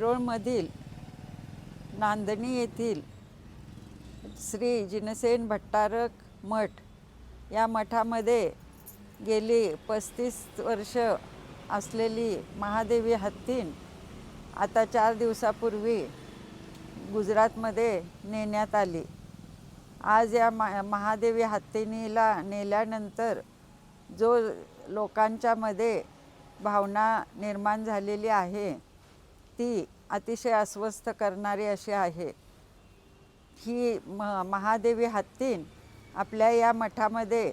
रोडमधील नांदणी येथील श्री जिनसेन भट्टारक मठ या मठामध्ये गेली पस्तीस वर्ष असलेली महादेवी हत्तीन आता चार दिवसापूर्वी गुजरातमध्ये नेण्यात आली. आज या मा महादेवी हत्तीनीला नेल्यानंतर जो लोकांच्यामध्ये भावना निर्माण झालेली आहे ती अतिशय अस्वस्थ करणारी अशी आहे. ही म महादेवी हत्तीन आपल्या या मठामध्ये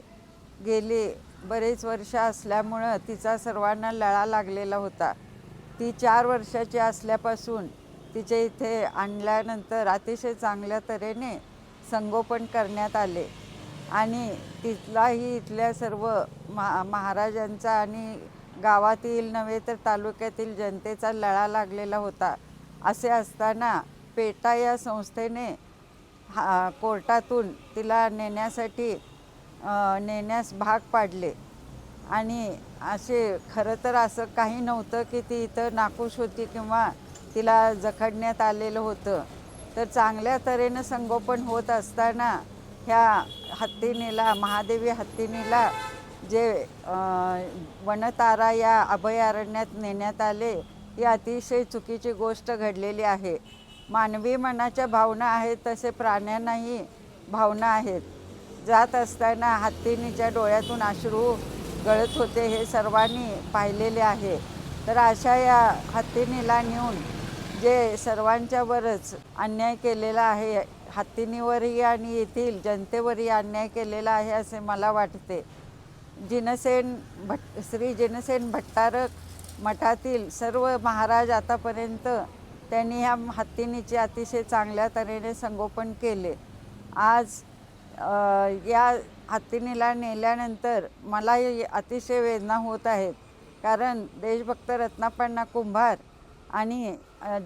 गेली बरेच वर्ष असल्यामुळं तिचा सर्वांना लळा लागलेला होता. ती चार वर्षाची असल्यापासून तिचे इथे आणल्यानंतर अतिशय चांगल्या तऱ्हेने संगोपन करण्यात आले आणि तिथलाही इथल्या सर्व महा महाराजांचा आणि गावातील नव्हे तर तालुक्यातील जनतेचा लळा लागलेला होता. असे असताना पेटा या संस्थेने हा कोर्टातून तिला नेण्यासाठी नेण्यास भाग पाडले. आणि असे खरं तर असं काही नव्हतं की ती इथं नाखुश होती किंवा तिला जखडण्यात आलेलं होतं. तर चांगल्या तऱ्हेनं संगोपन होत असताना ह्या हत्तीनीला महादेवी हत्तीनीला जे वनतारा या अभयारण्यात नेण्यात आले ही अतिशय चुकीची गोष्ट घडलेली आहे. मानवी मनाच्या भावना आहेत तसे प्राण्यांनाही भावना आहेत. जात असताना हत्तीनीच्या डोळ्यातून अश्रू गळत होते हे सर्वांनी पाहिलेले आहे. तर अशा या हत्तीनीला नेऊन जे सर्वांच्यावरच अन्याय केलेला आहे हत्तीनीवरही आणि येथील जनतेवरही अन्याय केलेला आहे असे मला वाटते. जिनसेन भट श्री जिनसेन भट्टारक मठातील सर्व महाराज आतापर्यंत त्यांनी ह्या हत्तीनीचे अतिशय चांगल्या तऱ्हेने संगोपन केले. आज या हत्तीनीला नेल्यानंतर मलाही अतिशय वेदना होत आहेत. कारण देशभक्त रत्नापण्णा कुंभार आणि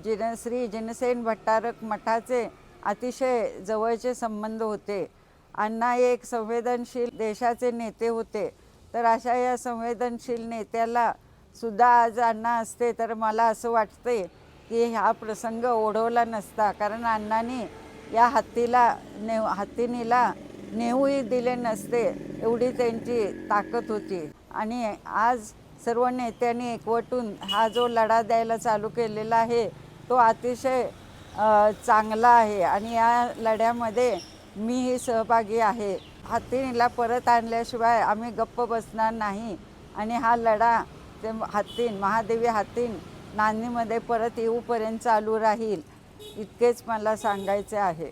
जिन श्री जिनसेन भट्टारक मठाचे अतिशय जवळचे संबंध होते. अण्णा एक संवेदनशील देशाचे नेते होते. तर अशा या संवेदनशील नेत्याला सुद्धा आज अण्णा असते तर मला असं वाटते की हा प्रसंग ओढवला नसता. कारण अण्णांनी या हत्तीला नेव हत्तीनीला नेऊही दिले नसते एवढी त्यांची ताकद होती. आणि आज सर्व नेत्यांनी एकवटून हा जो लढा द्यायला चालू केलेला आहे तो अतिशय चांगला आहे. आणि या लढ्यामध्ये मीही सहभागी आहे. हत्तीनीला परत आणल्याशिवाय आम्ही गप्प बसणार नाही. आणि हा लढा ते हत्तीन महादेवी हत्तीन नांदीमध्ये परत येऊपर्यंत चालू राहील इतकेच मला सांगायचे आहे.